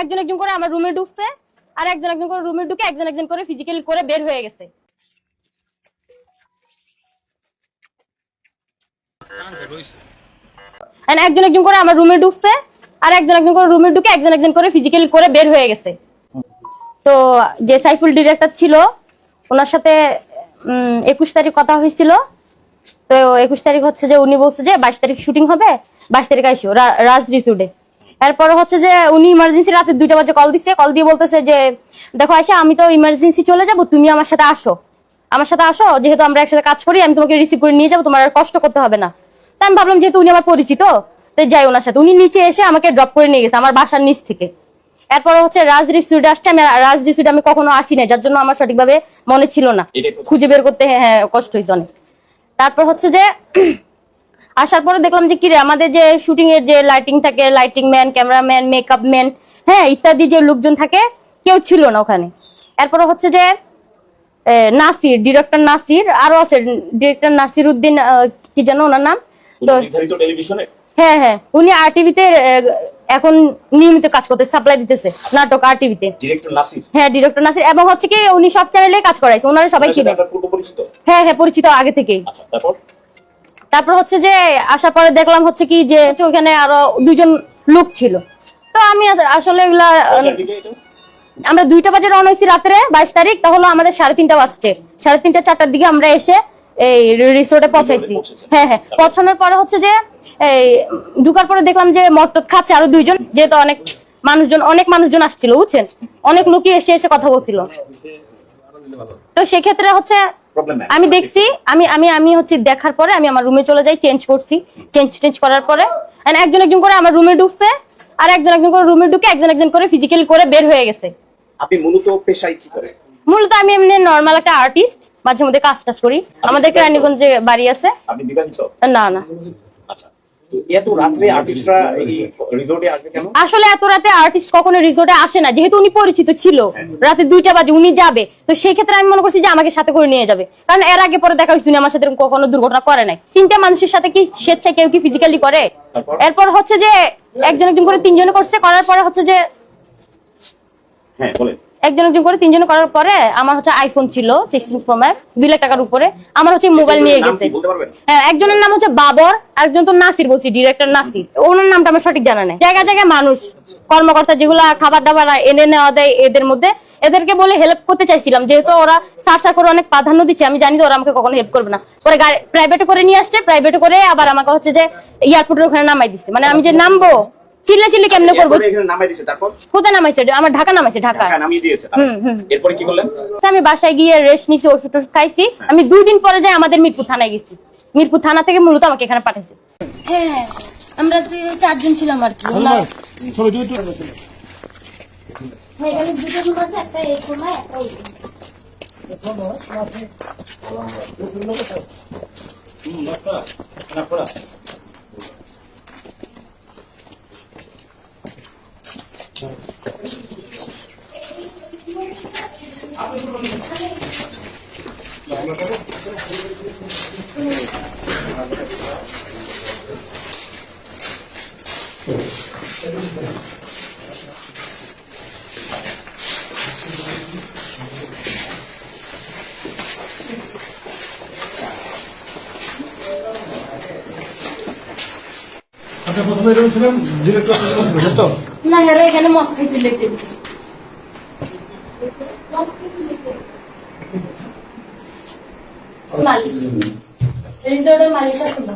একজন একজন করে আমার রুমে ঢুকছে, আর একজন একজন করে রুমে ঢুকে একজন একজন করে ফিজিক্যালি করে বের হয়ে গেছে। একজন একজন করে আমার রুমে ঢুকছে, আর একজন একজন করে রুমে ঢুকে একজন একজন করে ফিজিক্যালি করে বের হয়ে গেছে। তো যে সাইফুল ডিরেক্টর ছিল, ওনার সাথে একুশ তারিখ কথা হয়েছিল। তো একুশ তারিখ হচ্ছে যে উনি বলছে যে বাইশ তারিখ শুটিং হবে, বাইশ তারিখ আইসো রাজ রিসুডে এরপরে হচ্ছে যে উনি ইমার্জেন্সি রাতে দুইটা বাজে কল দিচ্ছে কল দিয়ে বলতেছে যে দেখো আয়সা আমি তো ইমার্জেন্সি চলে যাব তুমি আমার সাথে আসো। আমার সাথে আসো যেহেতু আমরা একসাথে কাজ করি আমি তোমাকে রিসিভ করে নিয়ে যাব তোমার আর কষ্ট করতে হবে না। তাই আমি ভাবলাম যেহেতু উনি আমার পরিচিত তাই যাই ওনার সাথে। উনি নিচে এসে আমাকে ড্রপ করে নিয়ে গেছে আমার বাসার নিচ থেকে। এরপর হচ্ছে রাজ রিসুডে আসছে আমি রাজ রিসুডে আমি কখনো আসি না যার জন্য আমার সঠিকভাবে মনে ছিল না। খুঁজে বের করতে হ্যাঁ হ্যাঁ, কষ্ট হয়েছে অনেক। তারপর হচ্ছে যে আসার পরে দেখলাম যে কিরে আমাদের যে শুটিং এর যে লাইটিং থাকে lighting man cameraman makeup man হ্যাঁ ইত্যাদি যে লোকজন থাকে কেউ ছিল না ওখানে। এরপরে হচ্ছে যে নাসির ডিরেক্টর নাসির আরও আছে ডিরেক্টর নাসির উদ্দিন কি যেন ওনার নাম? তো হ্যাঁ হ্যাঁ উনি আর টিভিতে এখন নিয়মিত কাজ করতে সাপ্লাই দিতেছে নাটক আর টিভিতে ডিরেক্টর নাসির? হ্যাঁ ডিরেক্টর নাসির এবং হচ্ছে কি উনি সব চ্যানেলে কাজ করাইছে ওনারা সবাই চিনে হ্যাঁ হ্যাঁ পরিচিত আগে থেকেই। আচ্ছা তারপর হচ্ছে যে আসার পরে দেখলাম হচ্ছে কি যে ওখানে আরও দুজন লোক ছিল। তো আমি আসলে এগুলা এটা? আমরা দুইটা বাজে রওনা হয়েছি রাত্রে বাইশ তারিখ তাহলে আমাদের সাড়ে তিনটা বাজছে। সাড়ে তিনটা চারটার দিকে আমরা এসে এই রিসোর্টে পৌঁছাইছি হ্যাঁ হ্যাঁ। পৌঁছানোর পরে হচ্ছে যে এই ঢুকার পরে দেখলাম যে মটট খাচ্ছে আরও দুইজন যেহেতু অনেক মানুষজন অনেক মানুষজন আসছিল বুঝছেন? অনেক লোকই এসে এসে কথা বলছিল। তো সেক্ষেত্রে হচ্ছে আমি দেখছি আমি আমি আমি হচ্ছে দেখার পরে আমি আমার রুমে চলে যাই চেঞ্জ করছি। চেঞ্জ চেঞ্জ করার পরে একজন একজন করে আমার রুমে ঢুকছে আর একজন একজন করে রুমে ঢুকে একজন একজন করে ফিজিক্যাল করে বের হয়ে গেছে। আপনি মূলত পেশায় কি করে মূলত আমি এমনি নর্মাল একটা আর্টিস্ট মাঝে মধ্যে কাজ টাজ করি। আমাদের কেরানীগঞ্জে রানীগঞ্জে বাড়ি আছে। আপনি বিবাহিত? না না। এত রাত্রে আর্টিস্টরা এই রিসোর্টে আসবে কেন? আসলে এত রাতে আর্টিস্ট কখনো রিসোর্টে আসে না। যেহেতু উনি পরিচিত ছিল রাতে দুইটা বাজে উনি যাবে। তো সেই ক্ষেত্রে আমি মনে করছি যে আমাকে সাথে করে নিয়ে যাবে। কারণ এর আগে পরে দেখা হয়েছে উনি আমার সাথে কখনো দুর্ঘটনা করে নাই। তিনটা মানুষের সাথে কি স্বেচ্ছায় কেউ কি ফিজিক্যালি করে? এরপর হচ্ছে যে একজন একজন করে তিনজনে করছে করার পরে হচ্ছে যে হ্যাঁ বলেন। একজন একজন করে তিনজনে করার পরে আমার হচ্ছে আইফোন ছিল সিক্সটিন প্রো ম্যাক্স দুই লাখ টাকার উপরে। আমার হচ্ছে মোবাইল নিয়ে গেছে। হ্যাঁ একজনের নাম হচ্ছে বাবর আরেকজন তো নাসির বলছি ডিরেক্টর নাসির। ওনার নামটা আমার সঠিক জানা নেই। জায়গায় জায়গায় মানুষ কর্মকর্তা যেগুলা খাবার দাবার এনে নেওয়া দেয় এদের মধ্যে এদেরকে বলে হেল্প করতে চাইছিলাম। যেহেতু ওরা সার সার করে অনেক প্রাধান্য দিচ্ছে আমি জানি যে ওরা আমাকে কখনো হেল্প করবে না। পরে গাড়ি প্রাইভেটে করে নিয়ে আসছে প্রাইভেটে করে আবার আমাকে হচ্ছে যে এয়ারপোর্টের ওখানে নামাই দিচ্ছে। মানে আমি যে নামবো চিল্লে চিল্লি কেমনে করব? এখানে নামাই দিয়েছে তারপর? কোথায় নামাইছে আমার ঢাকা নামাইছে ঢাকা। ঢাকা নামিয়ে দিয়েছে হুম, হুম। এরপরে কি করলেন? আচ্ছা, আমি বাসায় গিয়ে রেস্ট নিছি ওষুধ টষুধ খাইছি। আমি দুই দিন পরে যাই আমাদের মিরপুর থানায় গেছি। মিরপুর থানা থেকে মূলত আমাকে এখানে পাঠাইছে। হ্যাঁ আমরা চারজন ছিলাম আর কি হয়ে একটা আপনি প্রথমে এরকম ছিলেন ডিরেক্টর তো? না এরা এখানে মদ খাইছিল একটু। মালিক রিসোর্টের মালিক ছিল